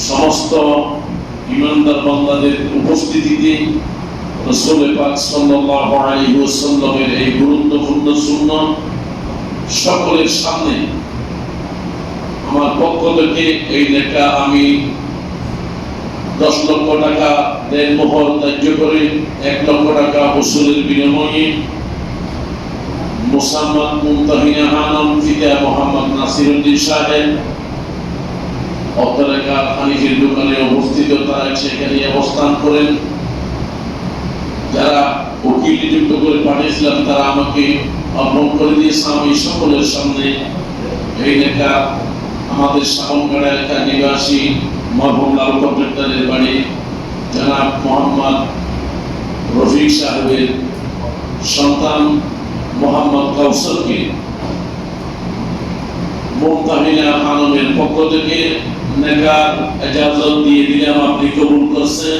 সমস্ত ইমানদার বান্দাদের উপস্থিতিতে রসুল পাক সাল্লাল্লাহু আলাইহি ওয়াসাল্লামের এই গুরুত্বপূর্ণ সুন্নাত সকলের সামনে আমার পক্ষ থেকে এই লেখা আমি দশ লক্ষ টাকা দেড় মোহর ধার্য করে এক লক্ষ টাকা বসুলের বিনিময়ে মোসাম্মদ মুমতাহিনা হানম ফিদা মোহাম্মদ নাসিরুদ্দিন সাহেব অত্তরেখা হানিফের দোকানে অবস্থিত তারা সেখানে অবস্থান করেন। যারা উকিল নিযুক্ত করে পাঠিয়েছিলাম তারা আমাকে অর্পণ করে দিয়েছে আমি সকলের সামনে এই লেখা, আমাদের সামনগাড়া এলাকা নিবাসী মরহুম লাল কন্ট্রাক্টরের বাড়ি, জনাব মোহাম্মদ রফিক সাহেবের সন্তান মোহাম্মদ কাউসরকে মুমতাহিনা খানমের পক্ষ থেকে নেকার এজাজত দিয়ে দিলাম আপনি কবুল করছেন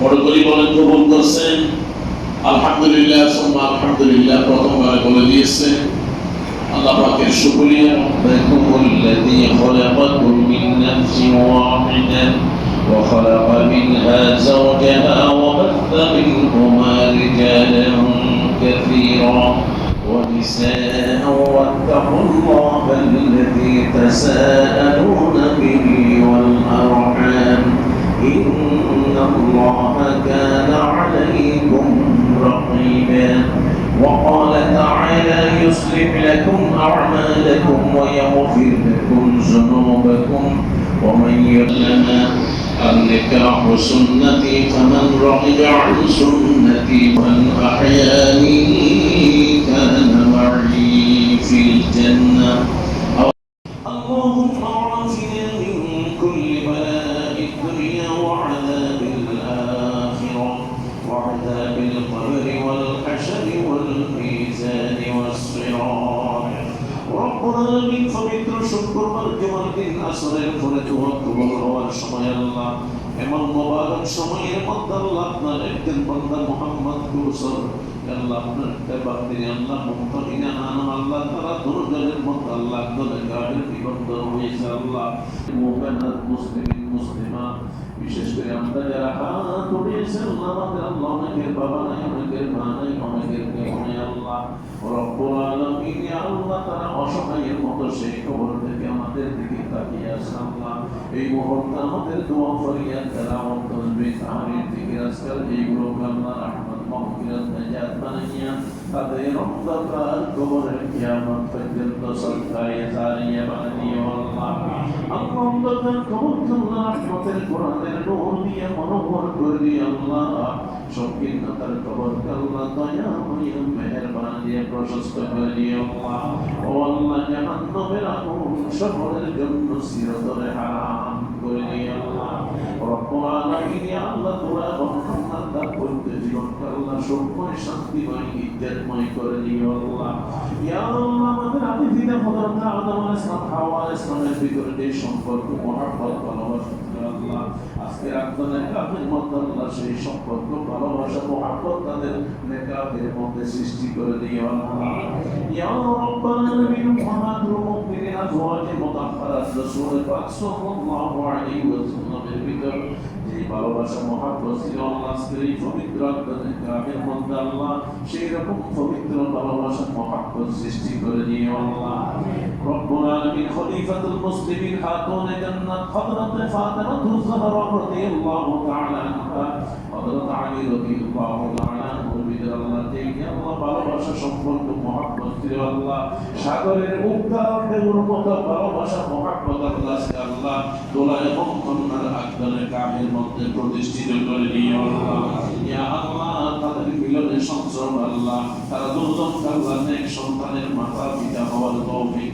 বড় করে বলেন কবুল করছেন আলহামদুলিল্লাহ সুম্মা আলহামদুলিল্লাহ প্রথমবার বলে দিয়েছেন আল্লাহ পাকের শুকরিয়া ربكم الذي خلقكم من نفس واحدة وخلق منها زوجها وبث منهما رجالا كثيرا ونساء واتقوا الله الذي تساءلون به والأرحام إن الله كان عليكم رقيبا وقال تعالى يصلح لكم أعمالكم ويغفر لكم ذنوبكم ومن يعلم النكاح سنتي فمن رغب عن سنتي من أحياني كان معي في الجنة. اللهم اعافنا من كل بلاء الدنيا وعذاب الآخرة وعذاب القبر والحشر والميزان والصراط رب العالمين পবিত্র শুক্রবার জুমার দিন আসরের পরে জোহর কবুল হওয়ার সময় আল্লাহ এমন মোবারক সময়ের মধ্যে আল্লাহ আপনার একজন বান্দা মোহাম্মদ কুসর আল্লাহ আপনার তেবার তিনি আল্লাহ মুক্তহিনা নাম আল্লাহ তারা দুর্জনের মধ্যে আল্লাহ দলে গাড়ির বিবন্ধ হয়েছে আল্লাহ মুকান্নাত মুসলিমিন মুসলিমা বিশেষ করে আমরা যারা হাত উঠিয়েছে আল্লাহ আমাদের আল্লাহ অনেকের বাবা নাই অনেকের মা নাই অনেকের কেউ নেই আল্লাহ রব্বুল আলামিন আল্লাহ তারা অসহায়ের মতো সেই খবর থেকে আমাদের দিকে তাকিয়ে আছে আল্লাহ এই মুহূর্তে আমাদের দোয়া ফরিয়াদ যারা অন্তর্বে তাহারির দিকে আজকাল এইগুলো আল্লাহ রহমত মাগফিরাত নাজাত বানাইয়া তাদের অন্ধকার কবরের কিয়ামত পর্যন্ত সরকারে জারিয়া আল্লাহ অন্ধকার কবর আল্লাহ রহমতের কোরআনের নূর দিয়ে মনোহর করে আল্লাহ। সংকীর্ণতার কবর আল্লাহ দয়া হইয়া মেহেরবান দিয়ে প্রশস্ত করে আল্লাহ। ও আল্লাহ, জাহান্নামের আগুন সকলের জন্য চিরতরে হারাম করে আল্লাহ। রব্বুল আলামিন জীবন আল্লাহ সুখময় শান্তিময় ইজ্জতময় করে দিও আল্লাহ। ইয়া আল্লাহ, আমাদের আদি পিতা হযরত আদম আলাইহিস সালাম হাওয়া আলাইহিস সালামের ভিতরে যে সম্পর্ক মহব্বত ভালোবাসা আল্লাহ। আজকে আপনার নেকাহের মধ্যে আল্লাহ সেই সম্পর্ক, ভালোবাসা, মহব্বত তাদের নেকাহের মধ্যে সৃষ্টি করে দিও আল্লাহ। ইয়া রাব্বাল আলামিন মুহাম্মাদুর মুমিনিন আজওয়াজে মুতাহহারাত রাসূল পাক সাল্লাল্লাহু আলাইহি ওয়াসাল্লামের ভিতর ভালোবাসা আল্লাহ আজকের এই পবিত্র গ্রামের মধ্যে আল্লাহ? সেই রকম পবিত্র ভালোবাসা মহাপ্রস সৃষ্টি করে ভিতরে আল্লাহ। দেখে আল্লাহ ভালোবাসা সম্পর্ক, মহাব্বত আল্লাহ। সাগরের উদ্ধার মতো ভালোবাসা, মহাব্বত, আল্লাহ আল্লাহ। দোলা এবং কন্যার আকদানের কামের মধ্যে প্রতিষ্ঠিত করে নিয়ে আল্লাহ। ইয়া আল্লাহ, তাদের মিলনে সংযম, আল্লাহ। তারা দুজন, আল্লাহ, নেক সন্তানের মাতা পিতা হওয়ার তৌফিক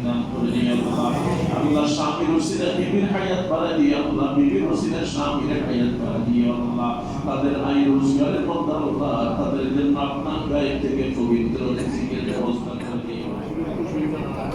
আল্লাহ স্বামীর ওসিলা বিবির হায়াত বাড়া দিয়ে আল্লাহ বিবির ওসিলা স্বামীর হায়াত বাড়া দিয়ে আল্লাহ তাদের আয় রোজগারের মধ্যে আল্লাহ তাদের জন্য আপনার গায়ে থেকে পবিত্র রিজিকের ব্যবস্থা করে দিয়ে আপনার